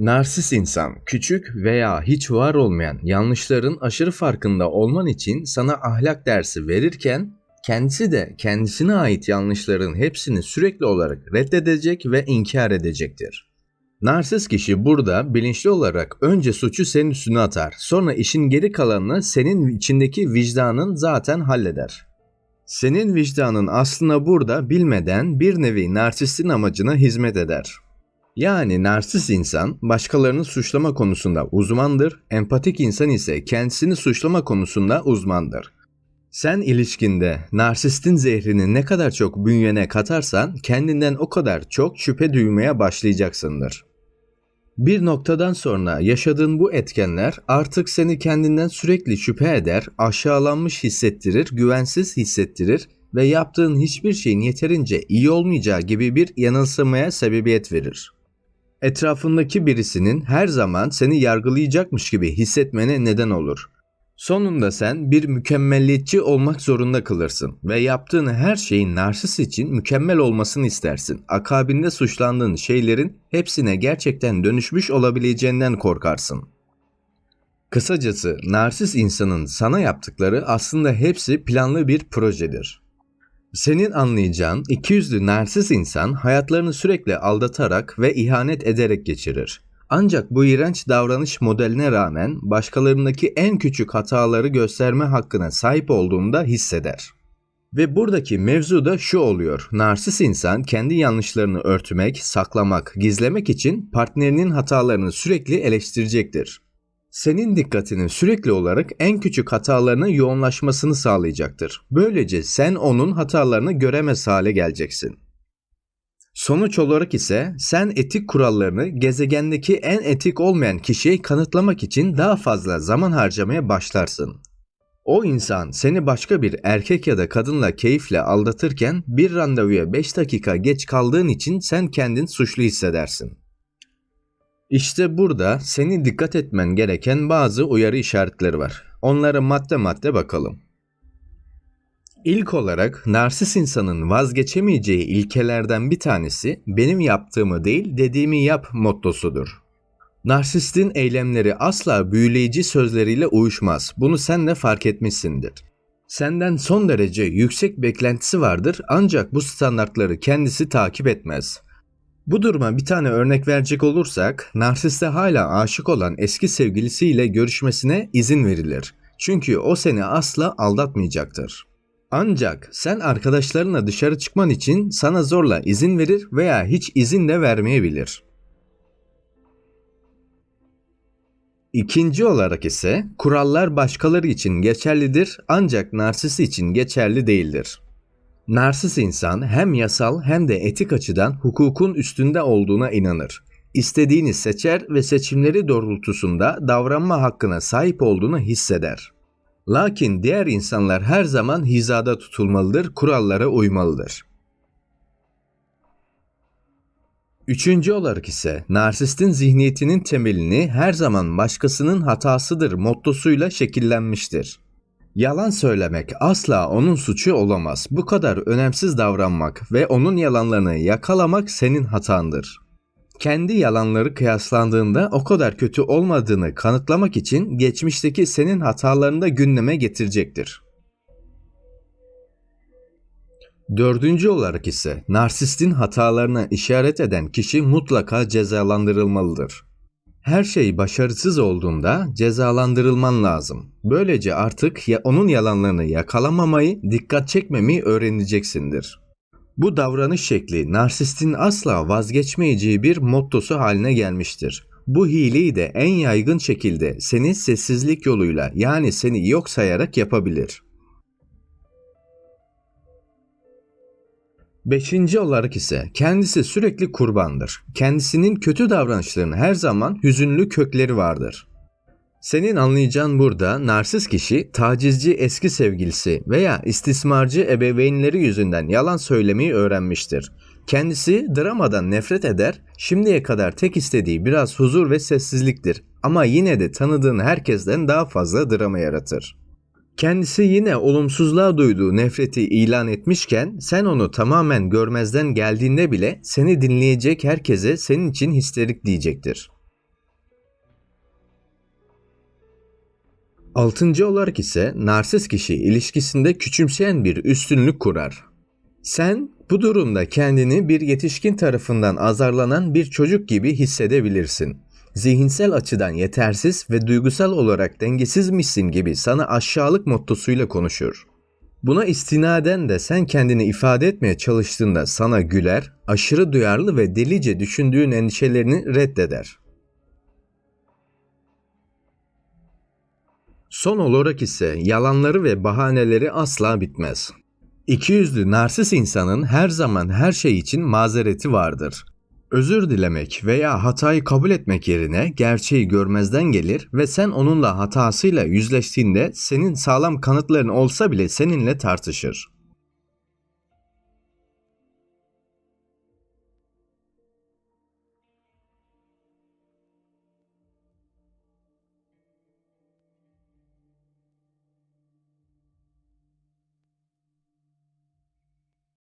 Narsist insan, küçük veya hiç var olmayan yanlışların aşırı farkında olman için sana ahlak dersi verirken, kendisi de kendisine ait yanlışların hepsini sürekli olarak reddedecek ve inkar edecektir. Narsist kişi burada bilinçli olarak önce suçu senin üstüne atar, sonra işin geri kalanını senin içindeki vicdanın zaten halleder. Senin vicdanın aslında burada bilmeden bir nevi narsistin amacına hizmet eder. Yani narsist insan başkalarını suçlama konusunda uzmandır, empatik insan ise kendisini suçlama konusunda uzmandır. Sen ilişkinde narsistin zehrini ne kadar çok bünyene katarsan kendinden o kadar çok şüphe duymaya başlayacaksındır. Bir noktadan sonra yaşadığın bu etkenler artık seni kendinden sürekli şüphe eder, aşağılanmış hissettirir, güvensiz hissettirir ve yaptığın hiçbir şeyin yeterince iyi olmayacağı gibi bir yanılsamaya sebebiyet verir. Etrafındaki birisinin her zaman seni yargılayacakmış gibi hissetmene neden olur. Sonunda sen bir mükemmelliyetçi olmak zorunda kalırsın ve yaptığın her şeyin narsist için mükemmel olmasını istersin. Akabinde suçlandığın şeylerin hepsine gerçekten dönüşmüş olabileceğinden korkarsın. Kısacası narsist insanın sana yaptıkları aslında hepsi planlı bir projedir. Senin anlayacağın ikiyüzlü narsist insan hayatlarını sürekli aldatarak ve ihanet ederek geçirir. Ancak bu iğrenç davranış modeline rağmen başkalarındaki en küçük hataları gösterme hakkına sahip olduğunda hisseder. Ve buradaki mevzu da şu oluyor. Narsist insan kendi yanlışlarını örtmek, saklamak, gizlemek için partnerinin hatalarını sürekli eleştirecektir. Senin dikkatinin sürekli olarak en küçük hatalarına yoğunlaşmasını sağlayacaktır. Böylece sen onun hatalarını göremez hale geleceksin. Sonuç olarak ise sen etik kurallarını gezegendeki en etik olmayan kişiye kanıtlamak için daha fazla zaman harcamaya başlarsın. O insan seni başka bir erkek ya da kadınla keyifle aldatırken bir randevuya 5 dakika geç kaldığın için sen kendin suçlu hissedersin. İşte burada senin dikkat etmen gereken bazı uyarı işaretleri var. Onlara madde madde bakalım. İlk olarak narsist insanın vazgeçemeyeceği ilkelerden bir tanesi benim yaptığımı değil dediğimi yap mottosudur. Narsistin eylemleri asla büyüleyici sözleriyle uyuşmaz. Bunu sen de fark etmişsindir. Senden son derece yüksek beklentisi vardır ancak bu standartları kendisi takip etmez. Bu duruma bir tane örnek verecek olursak, narsiste hala aşık olan eski sevgilisiyle görüşmesine izin verilir. Çünkü o seni asla aldatmayacaktır. Ancak sen arkadaşlarınla dışarı çıkman için sana zorla izin verir veya hiç izin de vermeyebilir. İkinci olarak ise kurallar başkaları için geçerlidir ancak narsist için geçerli değildir. Narsist insan hem yasal hem de etik açıdan hukukun üstünde olduğuna inanır. İstediğini seçer ve seçimleri doğrultusunda davranma hakkına sahip olduğunu hisseder. Lakin diğer insanlar her zaman hizada tutulmalıdır, kurallara uymalıdır. Üçüncü olarak ise narsistin zihniyetinin temelini her zaman başkasının hatasıdır mottosuyla şekillenmiştir. Yalan söylemek asla onun suçu olamaz. Bu kadar önemsiz davranmak ve onun yalanlarını yakalamak senin hatandır. Kendi yalanları kıyaslandığında o kadar kötü olmadığını kanıtlamak için geçmişteki senin hatalarını da gündeme getirecektir. Dördüncü olarak ise narsistin hatalarına işaret eden kişi mutlaka cezalandırılmalıdır. Her şey başarısız olduğunda cezalandırılman lazım. Böylece artık ya onun yalanlarını yakalamamayı, dikkat çekmemeyi öğreneceksindir. Bu davranış şekli narsistin asla vazgeçmeyeceği bir mottosu haline gelmiştir. Bu hileyi de en yaygın şekilde seni sessizlik yoluyla yani seni yok sayarak yapabilir. Beşinci olarak ise kendisi sürekli kurbandır. Kendisinin kötü davranışlarının her zaman hüzünlü kökleri vardır. Senin anlayacağın burada narsist kişi tacizci eski sevgilisi veya istismarcı ebeveynleri yüzünden yalan söylemeyi öğrenmiştir. Kendisi dramadan nefret eder, şimdiye kadar tek istediği biraz huzur ve sessizliktir ama yine de tanıdığın herkesten daha fazla drama yaratır. Kendisi yine olumsuzluğa duyduğu nefreti ilan etmişken sen onu tamamen görmezden geldiğinde bile seni dinleyecek herkese senin için histerik diyecektir. Altıncı olarak ise narsist kişi ilişkisinde küçümseyen bir üstünlük kurar. Sen bu durumda kendini bir yetişkin tarafından azarlanan bir çocuk gibi hissedebilirsin. Zihinsel açıdan yetersiz ve duygusal olarak dengesizmişsin gibi sana aşağılık mottosuyla konuşur. Buna istinaden de sen kendini ifade etmeye çalıştığında sana güler, aşırı duyarlı ve delice düşündüğün endişelerini reddeder. Son olarak ise yalanları ve bahaneleri asla bitmez. İkiyüzlü narsis insanın her zaman her şey için mazereti vardır. Özür dilemek veya hatayı kabul etmek yerine gerçeği görmezden gelir ve sen onunla hatasıyla yüzleştiğinde senin sağlam kanıtların olsa bile seninle tartışır.